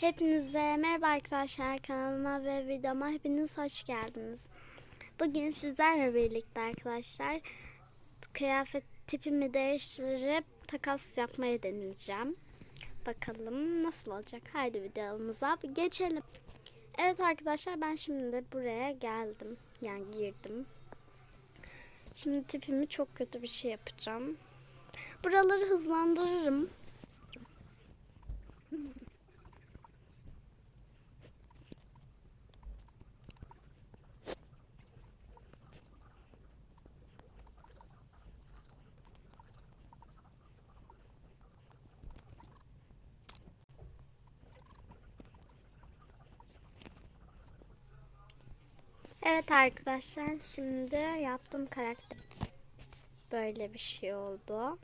Hepinize merhaba arkadaşlar kanalıma ve videoma hepiniz hoş geldiniz. Bugün sizlerle birlikte arkadaşlar kıyafet tipimi değiştirip takas yapmaya deneyeceğim. Bakalım nasıl olacak. Haydi videomuza geçelim. Evet arkadaşlar ben şimdi buraya geldim. Yani girdim. Şimdi tipimi çok kötü bir şey yapacağım. Buraları hızlandırırım. Evet arkadaşlar şimdi yaptım karakter. Böyle bir şey oldu.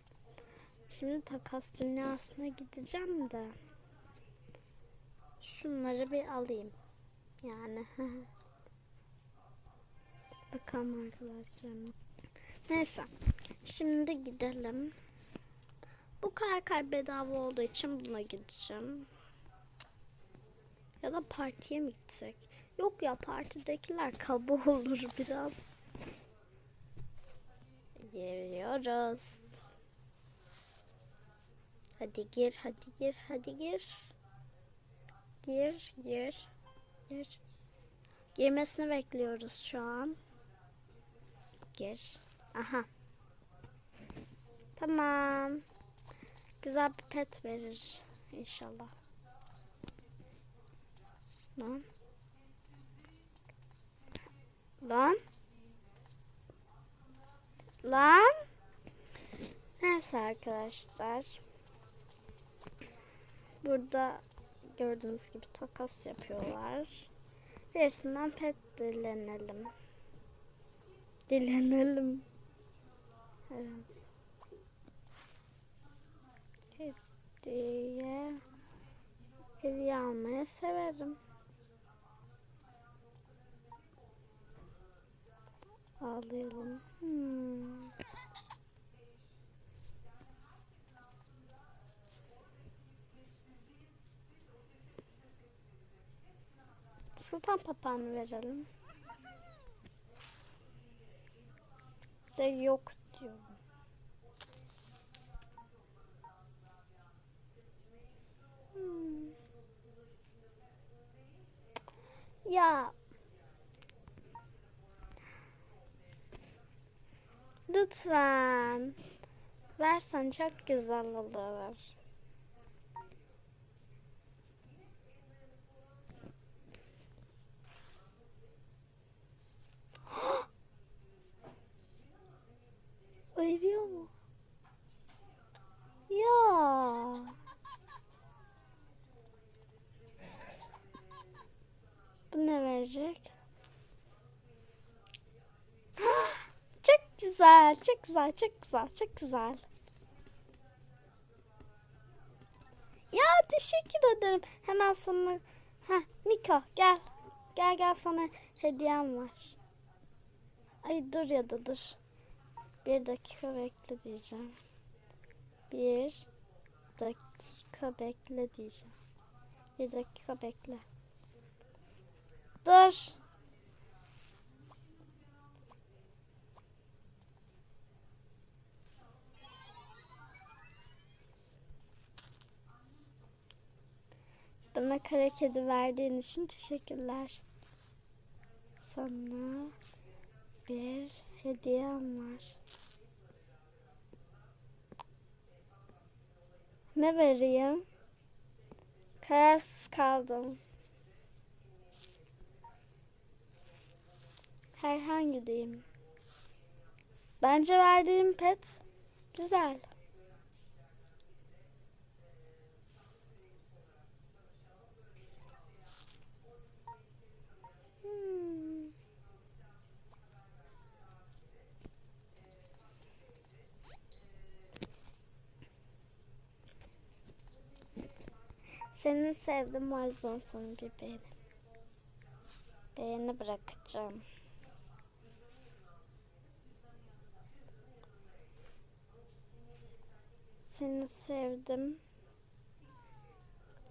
Şimdi takas dünyasına gideceğim de. Şunları bir alayım. Yani. Bakalım arkadaşlar. Neyse. Şimdi gidelim. Bu kaykay bedava olduğu için buna gideceğim. Ya da partiye mi gitsek? Yok ya partidekiler kaba olur biraz. Giriyoruz. Hadi gir, hadi gir, hadi gir. Gir, gir, gir. Girmesini bekliyoruz şu an. Gir. Aha. Tamam. Güzel bir pet verir inşallah. Lan. Lan. Lan. Neyse arkadaşlar. Burada gördüğünüz gibi takas yapıyorlar. Birisinden pet dilenelim. Dilenelim. Evet. Hediye. Hediye almayı severim. Ağlayalım. Hmm. Sultan papağanı verelim. De yok diyor. Hmm. Ya Lütfen. Versen çok güzel olur. Veriyor mu? Ya. Bu ne verecek? Çok güzel, çok güzel, çok güzel, çok güzel. Ya teşekkür ederim. Hemen sana... Ha Mika gel. Gel gel sana hediyem var. Ay dur ya da dur. Bir dakika bekle diyeceğim. Bir dakika bekle diyeceğim. Bir dakika bekle. Dur. Bana kara kedi verdiğin için teşekkürler. Sana bir hediyem var. Ne vereyim? Kararsız kaldım. Herhangi diyeyim. Bence verdiğim pet güzel. Seni sevdim o yüzden sana bir beğeni. Beğeni bırakacağım. Seni sevdim.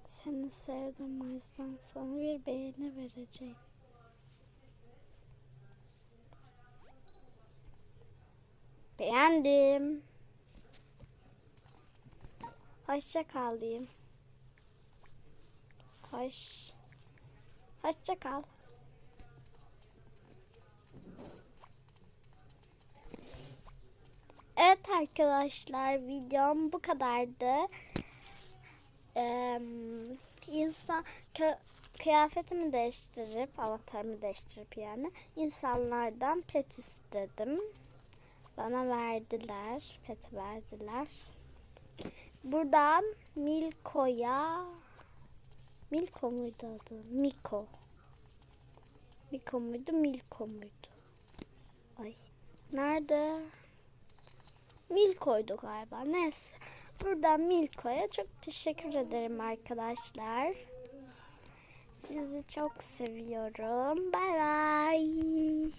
Seni sevdim o yüzden sana bir beğeni vereceğim. Beğendim. Hoşça kal diyeyim. Hoş. Hoşça kal. Evet arkadaşlar videom bu kadardı. Ee, insan kıyafetimi değiştirip avatarımı değiştirip yani insanlardan pet istedim. Bana verdiler. Pet verdiler. Buradan Milko'ya Milko muydu adı? Miko. Miko muydu? Milko muydu? Ay. Nerede? Milko'ydu galiba. Neyse. Buradan Milko'ya çok teşekkür ederim arkadaşlar. Sizi çok seviyorum. Bay bay.